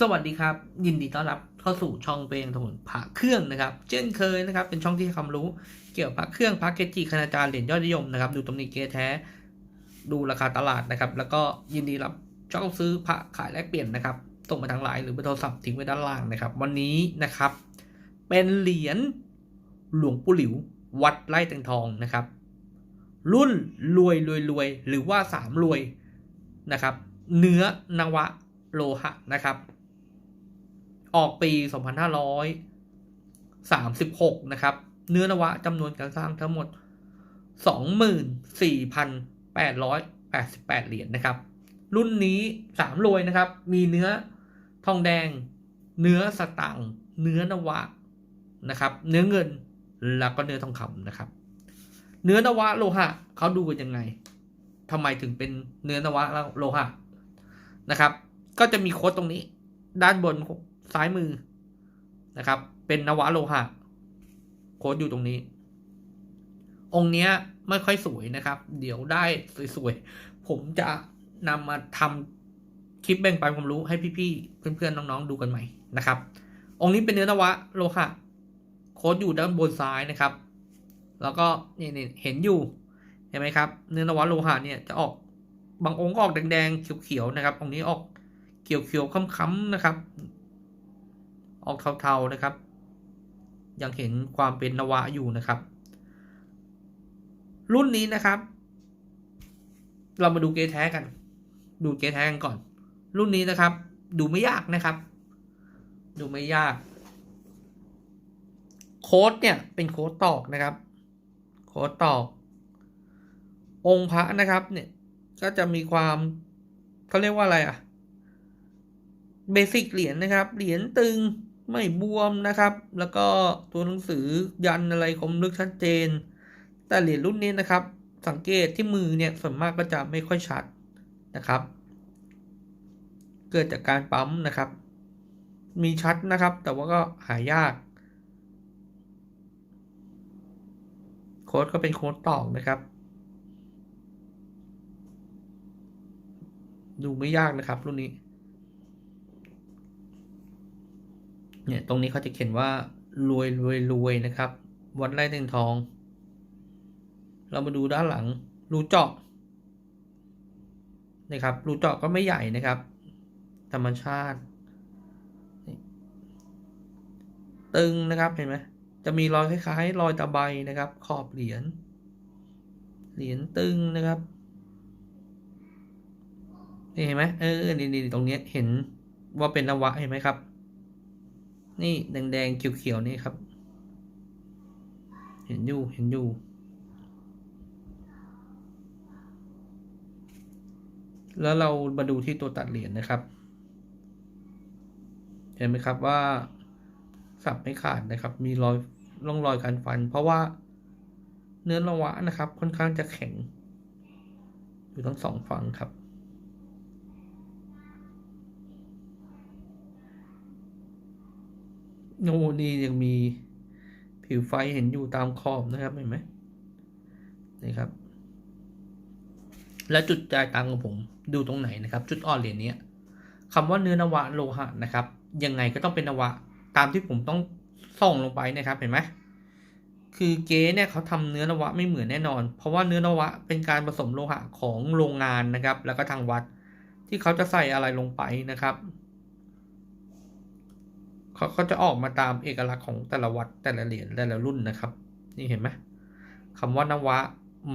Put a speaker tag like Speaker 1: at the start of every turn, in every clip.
Speaker 1: สวัสดีครับ ยินดีต้อนรับเข้าสู่ช่องเป็นถนนพระเครื่องนะครับ เช่นเคยนะครับ เป็นช่องที่ให้ความรู้เกี่ยวกับพระเครื่องพระเกจิคณาจารย์เหรียญยอดนิยมนะครับ ดูตำหนิเกแท้ ดูราคาตลาดนะครับ แล้วก็ยินดีรับเช่องซื้อพระขายแลกเปลี่ยนนะครับส่งมาทางไลน์หรือเบอร์โทรศัพท์ทิ้งไว้ด้านล่างนะครับ วันนี้นะครับ เป็นเหรียญหลวงปู่หลิว วัดไร่แตงทองนะครับ รุ่นรวยรวยรวยหรือว่าสามรวยนะครับ เนื้อนวะโลหะนะครับ ออกปี 2536 นะครับ เนื้อนวะจำนวนการสร้างทั้งหมด 24,888 เหรียญนะครับ รุ่นนี้สามรวยนะครับ มีเนื้อทองแดง เนื้อสตังค์เนื้อนวะนะครับ เนื้อเงินแล้วก็เนื้อทองคำนะครับ เนื้อนวะโลหะเขาดูกันยังไงทำไมถึงเป็นเนื้อนวะโลหะนะครับ ก็จะมีโค้ดตรงนี้ ด้านบน ซ้ายมือนะครับ เป็นนวะโลหะโค้ดอยู่ตรงนี้ องค์เนี้ยไม่ค่อยสวยนะครับ เดี๋ยวได้สวยๆ ผมจะนำมาทำคลิปแบ่งปันความรู้ให้พี่ๆ เพื่อนๆ น้องๆ ดูกันใหม่นะครับ องค์นี้เป็นเนื้อนวะโลหะโค้ดอยู่ด้านบนซ้ายนะครับ แล้วก็นี่เห็นอยู่เห็นไหมครับ เนื้อนวะโลหะเนี่ยจะออกบางองค์ก็ออกแดงๆเขียวๆนะครับ องค์นี้ออกเขียวๆค้ำๆนะครับ ออกเทาๆนะครับ ยังเห็นความเป็นนวะอยู่นะครับ รุ่นนี้นะครับ เรามาดูเกแท้กัน ดูเกแท้กันก่อน รุ่นนี้นะครับ ดูไม่ยากนะครับ ดูไม่ยาก โค้ดเนี่ยเป็นโค้ดตอกนะครับ โค้ดตอก องค์พระนะครับเนี่ยก็จะมีความเขาเรียกว่าอะไรอะเบสิกเหรียญนะครับ เหรียญตึง ไม่บวมนะครับ แล้วก็ตัวหนังสือยันอะไรคมลึกชัดเจน แต่เหรียญรุ่นนี้นะครับ สังเกตที่มือเนี่ยส่วนมากก็จะไม่ค่อยชัดนะครับ เกิดจากการปั๊มนะครับ มีชัดนะครับ แต่ว่าก็หายาก โค้ดก็เป็นโค้ดตอกนะครับ ดูไม่ยากนะครับรุ่นนี้ เนี่ยตรงนี้เขาจะเขียนว่ารวยรวยรวยนะครับ วัดไร่เต็งทอง เรามาดูด้านหลังรูเจาะนะครับรูเจาะก็ไม่ใหญ่นะครับ ธรรมชาติ ตึงนะครับเห็นไหมจะมีรอยคล้ายๆ รอยตะไบนะครับ ขอบเหรียญเหรียญตึงนะครับนี่เห็นไหมเออนี่ตรงนี้เห็นว่าเป็นนวะเห็นไหมครับ นี่แดงๆเขียวๆนี่ครับ เห็นอยู่เห็นอยู่แล้วเรามาดูที่ตัวตัดเหรียญนะครับ เห็นไหมครับว่าสับไม่ขาดนะครับ มีรอยร่องรอยการฟัน เพราะว่าเนื้อระวะนะครับ ค่อนข้างจะแข็ง อยู่ทั้งสองฝั่งครับ โอ้นี่ยังมีผิวไฟเห็นอยู่ตามขอบนะครับเห็นไหมนี่ครับ และจุดจ่ายตังของผมดูตรงไหนนะครับ จุดอ่อนเหรียญนี้คำว่าเนื้อนวะโลหะนะครับ ยังไงก็ต้องเป็นนวะ ตามที่ผมต้องส่งลงไปนะครับเห็นไหมคือเก๊เนี่ยเขาทำเนื้อนวะไม่เหมือนแน่นอน เพราะว่าเนื้อนวะเป็นการผสมโลหะของโรงงานนะครับ แล้วก็ทางวัดที่เขาจะใส่อะไรลงไปนะครับ เขาก็จะออกมาตามเอกลักษณ์ของแต่ละวัดแต่ละเหรียญแต่ละรุ่นนะครับ นี่เห็นไหมคำว่านวะ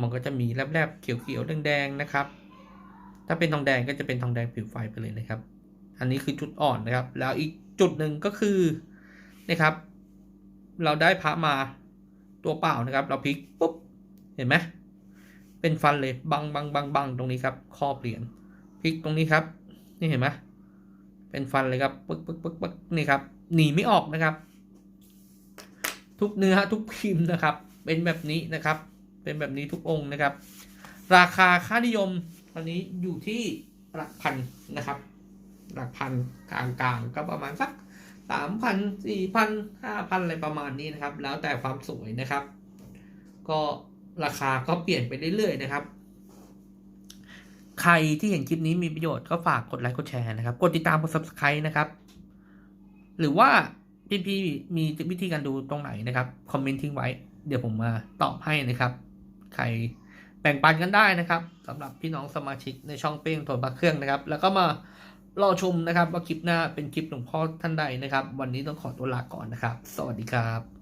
Speaker 1: มันก็จะมีแลบๆเขียวๆแดงๆนะครับ ถ้าเป็นทองแดงก็จะเป็นทองแดงผิวไฟไปเลยนะครับ อันนี้คือจุดอ่อนนะครับ แล้วอีกจุดหนึ่งก็คือนะครับ เราได้พระมาตัวเปล่านะครับ เราพลิกปุ๊บเห็นไหมเป็นฟันเลยบังบังบังบังตรงนี้ครับครอบเหรียญพลิกตรงนี้ครับ นี่เห็นไหม เป็นฟันเลยครับปึ๊กปึ๊กปึ๊กปึ๊กนี่ครับหนีไม่ออกนะครับ ทุกเนื้อทุกพิมพ์นะครับ เป็นแบบนี้นะครับ เป็นแบบนี้ทุกองค์นะครับ ราคาค่านิยมตอนนี้อยู่ที่หลักพันนะครับ หลักพันกลางๆก็ประมาณสักสามพันสี่พันห้าพันอะไรประมาณนี้นะครับ แล้วแต่ความสวยนะครับ ก็ราคาก็เปลี่ยนไปเรื่อยๆนะครับ ใครที่เห็นคลิปนี้มีประโยชน์ก็ฝากกดไลค์กดแชร์นะครับ กดติดตามกด subscribe นะครับ หรือว่าพี่พี่ๆมีวิธีการดูตรงไหนนะครับคอมเมนต์ทิ้งไว้ เดี๋ยวผมมาตอบให้นะครับ ใครแบ่งปันกันได้นะครับสำหรับพี่น้องสมาชิกในช่องเป้งโทนพักเครื่องนะครับ แล้วก็มารอชมนะครับ ว่าคลิปหน้าเป็นคลิปหลวงพ่อท่านใดนะครับ วันนี้ต้องขอตัวลาก่อนนะครับ สวัสดีครับ